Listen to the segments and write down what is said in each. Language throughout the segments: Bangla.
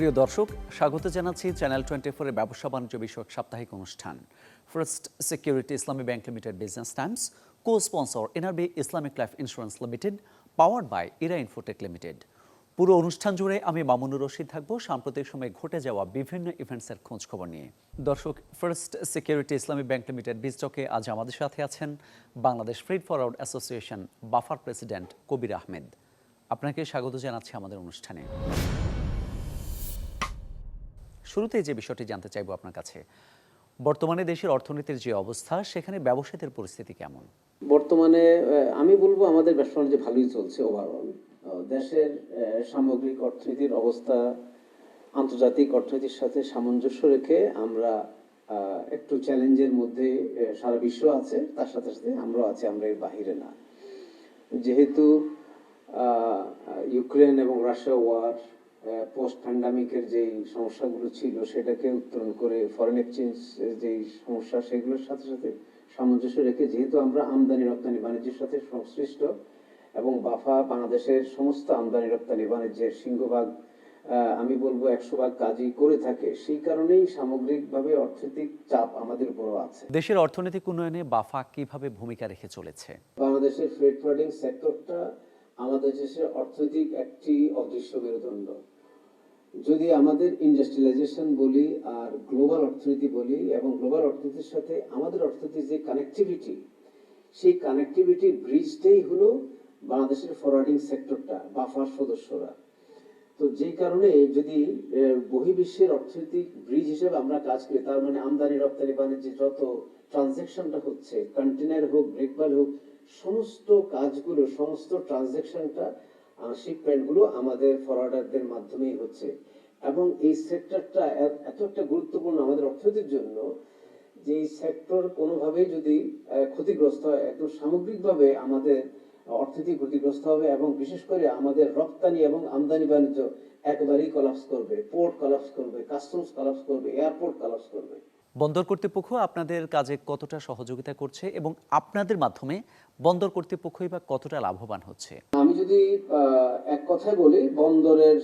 প্রিয় দর্শক, স্বাগত জানাচ্ছি চ্যানেল টোয়েন্টি ফোরের ব্যবসা বাণিজ্য বিষয়ক সাপ্তাহিক অনুষ্ঠান। First security Islami bank limited business times co sponsor NRB Islamic life insurance limited powered by Era Infotech limited পুরো অনুষ্ঠান জুড়ে আমি মামুনুর রশিদ থাকব। সাম্প্রতিক সময়ে ঘটে যাওয়া বিভিন্ন ইভেন্টসের খোঁজ খবর নিয়ে। দর্শক first security Islami bank limited বিজটকে আজ আমাদের সাথে আছেন Bangladesh freight forward association BAFFA president Kabir Ahmed. আপনাকে স্বাগত জানাচ্ছি আমাদের অনুষ্ঠানে। শুরুতেই যে বিষয়টি জানতে চাইব আপনার কাছে, বর্তমানে দেশের অর্থনীতির যে অবস্থা, সেখানে ব্যবসায়ীদের পরিস্থিতি কেমন? বর্তমানে আমি বলব আমাদের ব্যবসা বাণিজ্য ভালোই চলছে ওভারঅল দেশের সামগ্রিক অর্থনীতির অবস্থা, আন্তর্জাতিক অর্থনীতির সাথে সামঞ্জস্য রেখে আমরা একটু চ্যালেঞ্জের মধ্যে সারা বিশ্ব আছে, তার সাথে সাথে আমরাও আছি, আমরা এর বাহিরে না। যেহেতু ইউক্রেন এবং রাশিয়া ওয়ার পোস্ট প্যান্ডামিকের যেই সমস্যাগুলো ছিল সেটাকে উত্তরণ করে ফরেন এক্সচেঞ্জ যেই সমস্যা সেগুলোর সাথে সাথে সামঞ্জস্য রেখে যেহেতু আমরা আমদানি রপ্তানি বাণিজ্যের সাথে সংশ্লিষ্ট এবং বাফা বাংলাদেশের সমস্ত আমদানি রপ্তানি বাণিজ্যের সিংহভাগ আমি বলব একশো ভাগ কাজই করে থাকে সেই কারণেই সামগ্রিকভাবে অর্থনৈতিক চাপ আমাদের উপরও আছে। দেশের অর্থনৈতিক উন্নয়নে বাফা কীভাবে ভূমিকা রেখে চলেছে? বাংলাদেশের ফ্রেড ট্রেডিং সেক্টরটা আমাদের দেশের অর্থনৈতিক একটি অদৃশ্য মেরুদণ্ড। যদি আমাদের ইন্ডাস্ট্রিয়ালাইজেশন বলি আর গ্লোবাল অর্থনীতি বলি এবং গ্লোবাল অর্থনীতির সাথে আমাদের অর্থনীতির যে কানেক্টিভিটি সেই কানেক্টিভিটি ব্রিজটাই হলো বাংলাদেশের ফরওয়ার্ডিং সেক্টরটা বাফার সদস্যরা। তো যেই কারণে যদি বহির্বিশ্বের অর্থনৈতিক ব্রিজ হিসেবে আমরা কাজ করি, তার মানে আমদানি, রপ্তানি বাণিজ্যে যত ট্রানজেকশনটা হচ্ছে কন্টেনার হোক ব্রেকবাল হোক, সমস্ত কাজগুলো, সমস্ত ট্রানজেকশনটা শিপমেন্টগুলো আমাদের ফরওয়ার্ডারদের মাধ্যমেই হচ্ছে। এবং এই সেক্টরটা এত একটা গুরুত্বপূর্ণ আমাদের অর্থনীতির জন্য যে এই সেক্টর কোনোভাবেই যদি ক্ষতিগ্রস্ত হয়, একদম সামগ্রিকভাবে আমাদের অর্থনীতি ক্ষতিগ্রস্ত হবে এবং বিশেষ করে আমাদের রপ্তানি এবং আমদানি বাণিজ্য একবারেই কলাপস করবে পোর্ট কলাপস করবে কাস্টমস কলাপস করবে এয়ারপোর্ট কলাপস করবে। বন্দর কর্তৃপক্ষ আপনাদের কাজে কতটা সহযোগিতা করছে এবং আপনাদের মাধ্যমে বন্দর কর্তৃপক্ষই বা কতটা লাভবান হচ্ছে? আমি যদি এক কথায় বলি, বন্দরের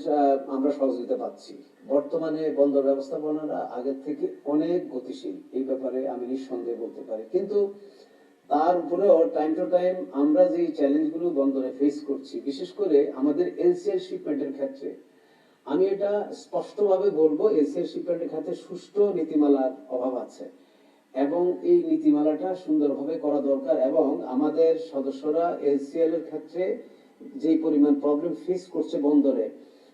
আমরা সহযোগিতা পাচ্ছি। বর্তমানে বন্দর ব্যবস্থাপনারা আগের থেকে অনেক গতিশীল। এই ব্যাপারে আমি নিঃসন্দেহে বলতে পারি। কিন্তু তার উপরেও টাইম টু টাইম আমরা যে চ্যালেঞ্জগুলো বন্দরে ফেস করছি, বিশেষ করে আমাদের এলসিএল শিপমেন্টের ক্ষেত্রে আমি এটা স্পষ্টভাবে বলব এলসিএল শিপমেন্টের ক্ষেত্রে সুষ্ঠু নীতিমালার অভাব আছে এবং এই নীতিমালাটা সুন্দরভাবে করা দরকার এবং আমাদের সদস্যরা এলসিএল এর ক্ষেত্রে যে পরিমাণ প্রবলেম ফেস করছে বন্দরে,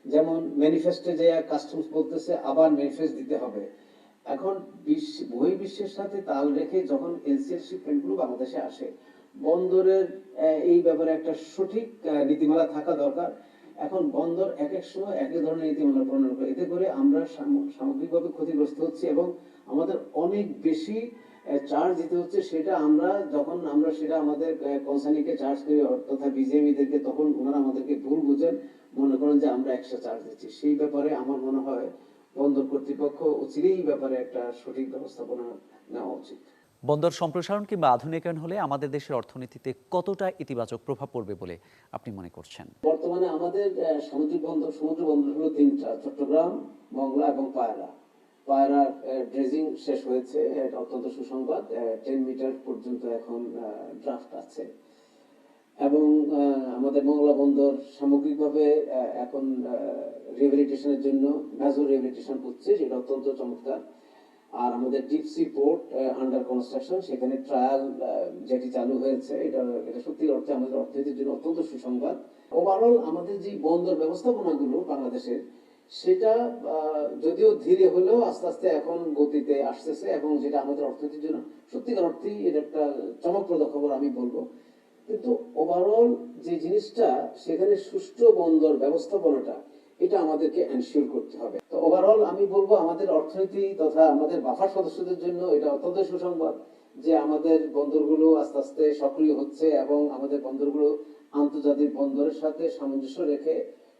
যেমন ম্যানিফেস্টে যে কাস্টমস বলতেছে, আবার ম্যানিফেস্ট দিতে হবে। এখন বিশ্ব, বহির্বিশ্বের সাথে তাল রেখে যখন এলসিএল শিপমেন্টগুলো বাংলাদেশে আসে, বন্দরের এই ব্যাপারে একটা সঠিক নীতিমালা থাকা দরকার। এখন বন্দর এক এক সময় এক এক ধরনের নীতিমালা প্রণয়ন করে এতে করে আমরা সামগ্রিকভাবে ক্ষতিগ্রস্ত হচ্ছি এবং আমাদের অনেক বেশি চার্জ দিতে হচ্ছে। সেটা আমরা যখন আমরা সেটা আমাদের কোম্পানিকে চার্জ করি তথা বিজেপিদেরকে তখন ওনারা আমাদেরকে ভুল বুঝেন। মনে করেন যে আমরা এক্সট্রা চার্জ দিচ্ছি। সেই ব্যাপারে আমার মনে হয় বন্দর কর্তৃপক্ষ অচিরেই এই ব্যাপারে একটা সঠিক ব্যবস্থাপনা নেওয়া উচিত। বন্দর সম্প্রসারণ কিংবা আধুনিকায়ন হলে আমাদের দেশের অর্থনীতিতে কতটা ইতিবাচক প্রভাব পড়বে বলে আপনি মনে করছেন? বর্তমানে আমাদের সামুদ্রিক বন্দর, সমুদ্র বন্দর হলো তিনটা, চট্টগ্রাম, মংলা এবং পায়রা। পায়রার ড্রেজিং শেষ হয়েছে অত্যন্ত সুসংবাদ টেন মিটার পর্যন্ত এখন ড্রাফট আছে। এবং আমাদের মংলা বন্দর সামগ্রিকভাবে এখন রিহেবিলিটেশনের জন্য মেজর রিহেবিলিটেশন হচ্ছে যেটা অত্যন্ত চমৎকার। আর আমাদের deep sea port under construction সেখানে ট্রায়াল যেটি চালু হয়েছে, এটা এটা সত্যি অর্থে আমাদের অর্থনীতির জন্য অত্যন্ত সুসংবাদ। ওভারঅল আমাদের যে বন্দর ব্যবস্থাপনাগুলো বাংলাদেশের, সেটা যদিও ধীরে হলেও আস্তে আস্তে এখন গতিতে আসতেছে এবং যেটা আমাদের অর্থনীতির জন্য সত্যিকার অর্থেই এটা একটা চমকপ্রদ খবর আমি বলব। কিন্তু ওভারঅল যে জিনিসটা, সেখানে সুষ্ঠু বন্দর ব্যবস্থাপনাটা, এটা আমাদেরকে এনশিওর করতে হবে। ওভারঅল আমি বলব আমাদের অর্থনীতি তথা আমাদের বাফার সদস্যদের জন্য এটা অত্যন্ত সুসংবাদ যে আমাদের বন্দরগুলো আস্তে আস্তে সক্রিয় হচ্ছে এবং আমাদের বন্দরগুলো আন্তর্জাতিক বন্দরের সাথে সামঞ্জস্য রেখে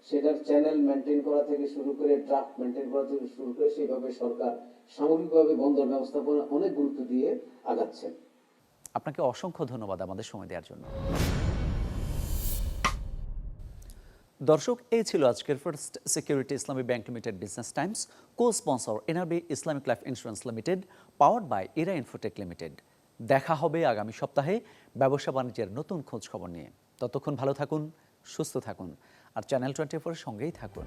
সেটার চ্যানেল মেনটেন করা থেকে শুরু করে ড্রাফট মেনটেন করা থেকে শুরু করে সেইভাবে সরকার সামগ্রিকভাবে বন্দর ব্যবস্থাপনা অনেক গুরুত্ব দিয়ে আগাচ্ছে। আপনাকে অসংখ্য ধন্যবাদ আমাদের সময় দেওয়ার জন্য। দর্শক, এই ছিল আজকের first security Islami bank limited business times co sponsor NRB Islamic life insurance limited powered by Era Infotech limited দেখা হবে আগামী সপ্তাহে ব্যবসা বাণিজ্যের নতুন খোঁজ খবর নিয়ে। ততক্ষণ ভালো থাকুন, সুস্থ থাকুন, আর চ্যানেল টোয়েন্টি ফোর সঙ্গেই থাকুন।